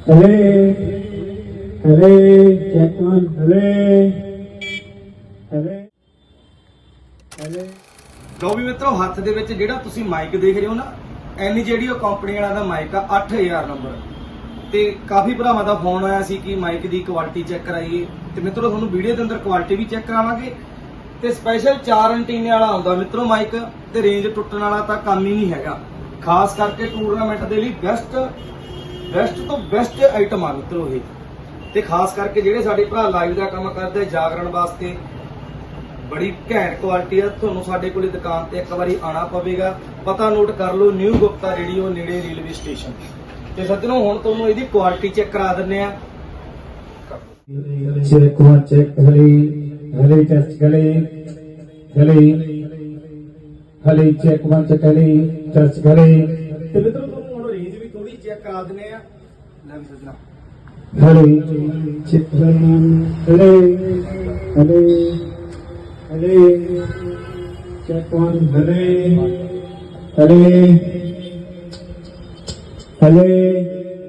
ਹਲੇ hello check ਹਲੇ hello ਹਲੇ ਲਓ ਵੀ ਮਿੱਤਰੋ, ਹੱਥ ਦੇ ਵਿੱਚ ਜਿਹੜਾ ਤੁਸੀਂ ਮਾਈਕ ਦੇਖ ਰਹੇ ਹੋ ਨਾ ਐਨੀ ਜਿਹੜੀ ਉਹ ਕੰਪਨੀ ਵਾਲਾ ਦਾ ਮਾਈਕ ਆ 8000 ਨੰਬਰ ਤੇ ਕਾਫੀ ਭਰਾਵਾਂ ਦਾ ਫੋਨ ਆਇਆ ਸੀ ਕਿ ਮਾਈਕ ਦੀ ਕੁਆਲਿਟੀ ਚੈੱਕ ਕਰਾਈਏ। ਤੇ ਮਿੱਤਰੋ, ਤੁਹਾਨੂੰ ਵੀਡੀਓ ਦੇ ਅੰਦਰ ਕੁਆਲਿਟੀ ਵੀ ਚੈੱਕ ਕਰਾਵਾਂਗੇ। ਤੇ ਸਪੈਸ਼ਲ 4 ਐਂਟੀਨੇ ਵਾਲਾ ਆਉਂਦਾ ਮਿੱਤਰੋ ਮਾਈਕ ਤੇ ਰੇਂਜ ਟੁੱਟਣ ਵਾਲਾ ਤਾਂ ਕੰਮ ਹੀ ਨਹੀਂ ਹੈਗਾ। ਖਾਸ ਕਰਕੇ ਟੂਰਨਾਮੈਂਟ ਦੇ ਲਈ ਬੈਸਟ ਬੈਸਟ ਤੋਂ ਬੈਸਟ ਆਈਟਮ ਆ ਮਿੱਤਰੋ ਇਹ। ਤੇ ਖਾਸ ਕਰਕੇ ਜਿਹੜੇ ਸਾਡੇ ਭਰਾ ਲਾਈਵ ਦਾ ਕੰਮ ਕਰਦੇ ਆ, ਜਾਗਰਣ ਵਾਸਤੇ ਬੜੀ ਘੈਂਟ ਕੁਆਲਿਟੀ ਆ। ਤੁਹਾਨੂੰ ਸਾਡੇ ਕੋਲੇ ਦੁਕਾਨ ਤੇ ਇੱਕ ਵਾਰੀ ਆਣਾ ਪਵੇਗਾ। ਪਤਾ ਨੋਟ ਕਰ ਲਓ ਨਿਊ ਗੁਪਤਾ ਰੇਡੀਓ ਨੇੜੇ ਰੇਲਵੇ ਸਟੇਸ਼ਨ ਤੇ ਸੱਜਣੋ ਹੁਣ ਤੁਹਾਨੂੰ ਇਹਦੀ ਕੁਆਲਿਟੀ ਚੈੱਕ ਕਰਾ ਦਿੰਨੇ ਆ। ਚੈੱਕ ਵਨ ਚੈੱਕ ਹਲੇ ਹਲੇ test hello hello hello check one check hello test hello ਤੇ ਮਿੱਤਰੋ ਤੁਹਾਨੂੰ ਹੁਣ ਰੇਂਜ ਵੀ ਥੋੜੀ ਚੈੱਕ ਕਰਾ ਦਿੰਨੇ ਆ। ਲੈ ਵੀ ਸੱਜਣਾ। ਹਲੇ ਚੈੱਕ ਵਨ ਹਲੇ ਹਲੇ ਹਲੇ ਚੈੱਕ ਵਨ ਹਲੇ hello hello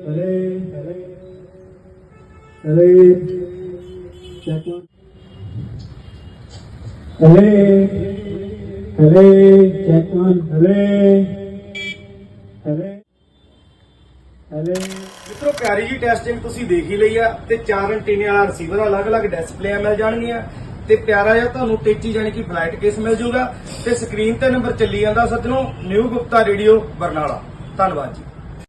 hello hello check one ਹਲੇ ਹਲੇ ਚੈੱਕ ਵਨ ਹਲੇ। ਮਿੱਤਰੋ, ਪਿਆਰੀ ਜੀ ਟੈਸਟਿੰਗ ਤੁਸੀਂ ਦੇਖ ਹੀ ਲਈ ਆ ਤੇ ਚਾਰ ਐਂਟੀਨੇ ਵਾਲਾ ਰਿਸੀਵਰ ਅਲੱਗ-ਅਲੱਗ ਡਿਸਪਲੇ ਮਿਲ ਜਾਣਗੀਆਂ। ਤੇ ਪਿਆਰਾ ਜਿਹਾ ਤੁਹਾਨੂੰ ਟੇਚੀ ਜਾਨੀ ਕਿ ਫਲਾਈਟ ਕੇਸ ਮਿਲ ਜਾਊਗਾ। ਤੇ ਸਕਰੀਨ ਤੇ ਨੰਬਰ ਚੱਲੀ ਜਾਂਦਾ ਸੱਜਣੋ, ਨਿਊ ਗੁਪਤਾ ਰੇਡੀਓ ਬਰਨਾਲਾ। ਧੰਨਵਾਦ ਜੀ।